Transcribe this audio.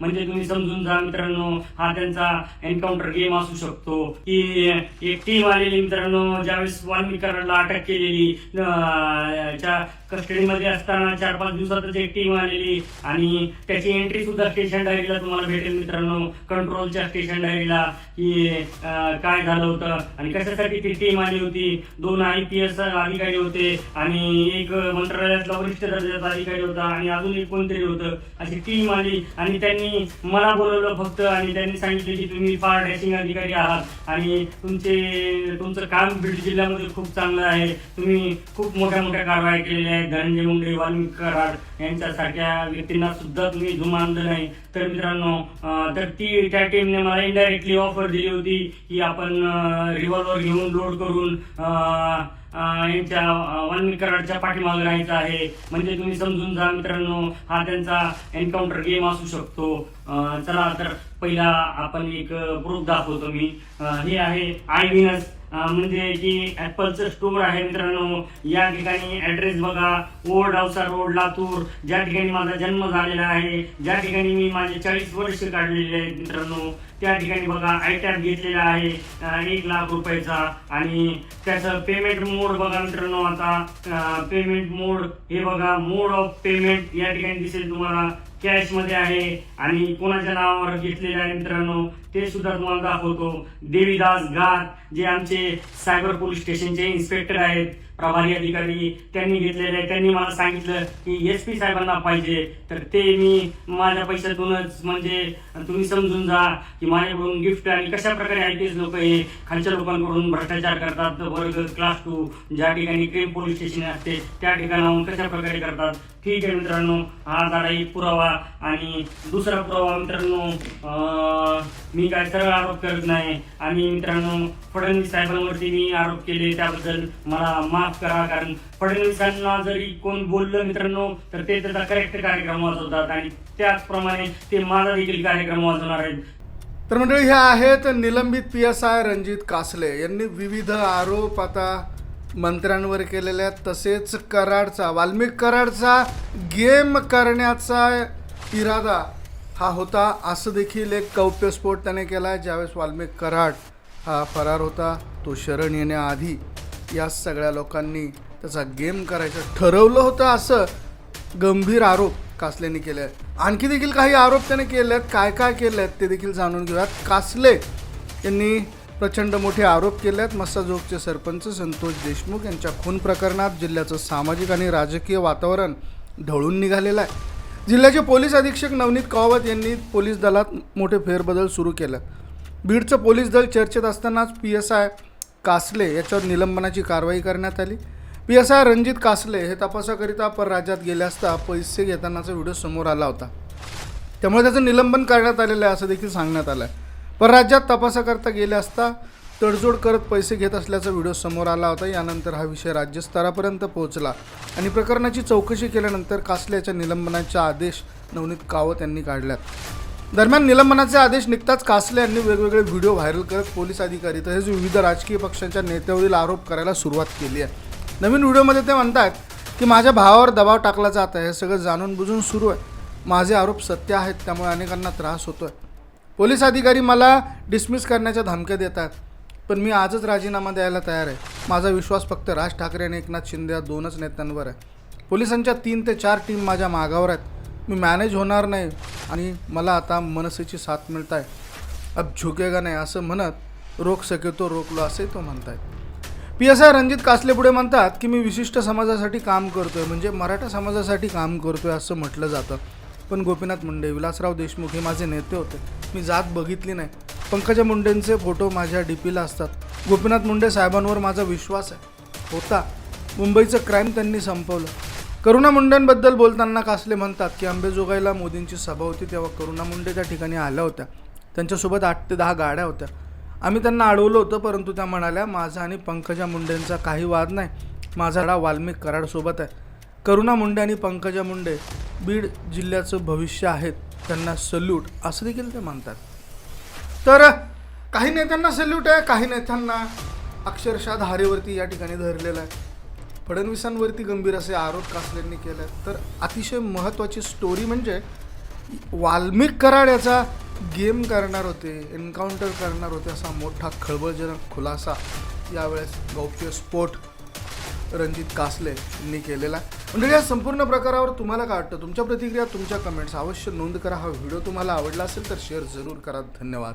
म्हणजे तुम्ही समजून जा मित्रांनो हा त्यांचा एन्काउंटर गेम असू शकतो. की एक टीम आलेली मित्रांनो ज्यावेळेस वाल्मिक अटक केलेली कस्टडीमध्ये असताना चार पाच दिवसातच एक टीम आलेली आणि त्याची एंट्री सुद्धा स्टेशन डायरीला तुम्हाला भेटेल मित्रांनो. कंट्रोलच्या स्टेशन डायरीला की काय झालं होतं आणि कशासाठी ती टीम आली होती. दोन आय पी एस अधिकारी होते आणि एक मंत्रालयातला वरिष्ठ दर्जाचा अधिकारी होता आणि अजून एक कोणतरी होतं. अशी टीम आली आणि त्यांनी मला बोलवलं फक्त आणि त्यांनी सांगितलं की तुम्ही फार डॅशिंग अधिकारी आहात आणि तुमचे तुमचं काम बीड जिल्ह्यामध्ये खूप चांगलं आहे. तुम्ही खूप मोठ्या मोठ्या कारवाया केलेल्या आहेत. धनंजय मुंडे वाल्मिक कराड यांच्यासारख्या व्यक्तींना सुद्धा तुम्ही आणलं नाही. तर मित्रांनो तर ती त्या टीमने मला इनडायरेक्टली ऑफर दिली होती की आपण रिव्हॉल्वर घेऊन लोड करून यांच्या अं, कराडच्या पाठीमागे राहायचं आहे. म्हणजे तुम्ही समजून जा मित्रांनो हा त्यांचा एन्काउंटर गेम असू शकतो. चला तर पहिला आपण एक प्रूफ दाखवतो मी. हे आहे आय विनस म्हणजे की ऍपलचं स्टोअर आहे मित्रांनो या ठिकाणी ऍड्रेस बघा. Old Ausa road Latur. ज्या ठिकाणी माझा जन्म झालेला आहे ज्या ठिकाणी मी माझे चाळीस वर्ष काढलेले आहेत मित्रांनो त्या ठिकाणी बघा आय टॅप घेतलेला आहे एक लाख रुपयाचा. आणि त्याचं पेमेंट मोड बघा मित्रांनो आता. पेमेंट मोड हे बघा मोड ऑफ पेमेंट या ठिकाणी दिसेल तुम्हाला. कॅशमध्ये आहे आणि कोणाच्या नावावर घेतलेले आहे मित्रांनो ते सुद्धा तुम्हाला दाखवतो. देवीदास घाट जे आमचे सायबर पोलीस स्टेशनचे इन्स्पेक्टर आहेत प्रभारी अधिकारी त्यांनी घेतलेले आहे. त्यांनी मला सांगितलं की एस पी साहेबांना पाहिजे. तर ते मी माझ्या पैशातूनच म्हणजे तुम्ही समजून जा की माझ्याकडून गिफ्ट आणि कशा प्रकारे आय पी एस लोक हे खालच्या लोकांकडून भ्रष्टाचार करतात. वर्ग क्लास टू ज्या ठिकाणी क्रीम पोलीस स्टेशन असते त्या ठिकाणाहून कशा प्रकारे करतात? ठीक आहे मित्रांनो हा झाला एक पुरावा आणि दुसरा पुरावा मित्रांनो अं, मी काय सरळ आरोप करत नाही. आणि मित्रांनो फडणवीस साहेबांवरती मी आरोप केले त्याबद्दल मला मा माफ करा कारण फडणवीसांना जरी कोण बोललं मित्रांनो तर ते त्याचा करेक्ट कार्यक्रम वाजवतात आणि त्याचप्रमाणे ते माझा देखील कार्यक्रम वाजवणार आहेत. तर मंडळी हे आहेत निलंबित P S I Ranjit Kasle. यांनी विविध आरोप आता मंत्र्यांवर केलेले आहेत. तसेच कराडचा वाल्मिक कराडचा गेम करण्याचा इरादा हा होता. असं देखील एक कौप्यस्फोट त्याने केला आहे ज्यावेळेस वाल्मिक कराड हा फरार होता तो शरण येण्याआधी या सगळ्या लोकांनी त्याचा गेम करायचं ठरवलं होतं असं गंभीर आरोप कासलेने केले आहेत. आणखी देखील काही आरोप त्याने केले आहेत. काय काय केले आहेत ते देखील जाणून घेऊयात. कासले यांनी प्रचंड मोठे आरोप केले आहेत. मस्साजोगचे सरपंच संतोष देशमुख यांच्या खून प्रकरणात जिल्ह्याचं सामाजिक आणि राजकीय वातावरण ढवळून निघालेलं आहे. जिल्ह्याचे पोलीस अधीक्षक नवनीत कावत यांनी पोलीस दलात मोठे फेरबदल सुरू केले. बीडचं पोलीस दल चर्चेत असतानाच पी एस आय कासले याच्यावर निलंबनाची कारवाई करण्यात आली. P S I Ranjit Kasle हे तपासाकरिता परराज्यात गेले असता पैसे घेतानाचा व्हिडिओ समोर आला होता. त्यामुळे त्याचं निलंबन करण्यात आलेलं आहे असं देखील सांगण्यात आलं आहे परराज्यात तपासाकरता गेले असता तडजोड करत पैसे घेत असल्याचा व्हिडिओ समोर आला होता. यानंतर हा विषय राज्यस्तरापर्यंत पोहोचला आणि प्रकरणाची चौकशी केल्यानंतर कासले याच्या निलंबनाचे आदेश नवनीत कावत यांनी काढल्यात. दरम्यान निलंबनाचे आदेश निघताच कासले यांनी वेगवेगळे व्हिडिओ व्हायरल करत पोलीस अधिकारी तसेच विविध राजकीय पक्षांच्या नेत्यावरील आरोप करायला सुरुवात केली आहे. नवीन व्हिडिओमध्ये ते म्हणतात की माझ्या भावावर दबाव टाकला जात आहे. हे सगळं जाणून बुजून सुरू आहे. माझे आरोप सत्य आहेत त्यामुळे अनेकांना त्रास होतो आहे पोलीस अधिकारी मला डिसमिस करण्याच्या धमक्या देत आहेत पण मी आजच राजीनामा द्यायला तयार आहे. माझा विश्वास फक्त राज ठाकरे आणि एकनाथ शिंदे या दोनच नेत्यांवर आहे. पोलिसांच्या तीन ते चार टीम माझ्या मागावर आहेत. मी मॅनेज होणार नाही. आणि मला आता मनसेची साथ मिळत आहे अब झुकेगा नाही असं म्हणत रोख सके तो रोखलो असे तो म्हणतायत. P S I Ranjit Kasle पुढे म्हणतात की मी विशिष्ट समाजासाठी काम करतोय म्हणजे मराठा समाजासाठी काम करतोय असं म्हटलं जातं. पण गोपीनाथ मुंडे विलासराव देशमुख हे माझे नेते होते. मी जात बघितली नाही. पंकजा मुंडेंचे फोटो माझ्या डी पीला असतात. गोपीनाथ मुंडे साहेबांवर माझा विश्वास आहे. होता. मुंबईचं क्राईम त्यांनी संपवलं. करुणा मुंडेंबद्दल बोलताना कासले म्हणतात की अंबेजोगाईला मोदींची सभा होती तेव्हा करुणा मुंडे त्या ठिकाणी आल्या होत्या. त्यांच्यासोबत आठ ते दहा गाड्या होत्या. आम्ही त्यांना अडवलं होतं परंतु त्या म्हणाल्या माझा आणि पंकजा मुंडेंचा काही वाद नाही. माझा लढा वाल्मिक कराडसोबत आहे. करुणा मुंडे आणि पंकजा मुंडे बीड जिल्ह्याचं भविष्य आहेत. त्यांना सल्यूट. असं देखील ते म्हणतात. तर काही नेत्यांना सल्यूट आहे काही नेत्यांना अक्षरशः धारेवरती या ठिकाणी धरलेलं आहे. फडणवीसांवरती गंभीर असे आरोप कासलेंनी केले तर अतिशय महत्त्वाची स्टोरी म्हणजे वाल्मिक कराड याचा गेम करणार होते एन्काउंटर करणार होते असा मोठा खळबळजनक खुलासा यावेळेस गौप्य स्फोट रणजित कासले यांनी केलेला. म्हणजे या संपूर्ण प्रकारावर तुम्हाला काय वाटतं? तुमच्या प्रतिक्रिया तुमच्या कमेंट्स अवश्य नोंद करा. हा व्हिडिओ तुम्हाला आवडला असेल तर शेअर जरूर करा. धन्यवाद.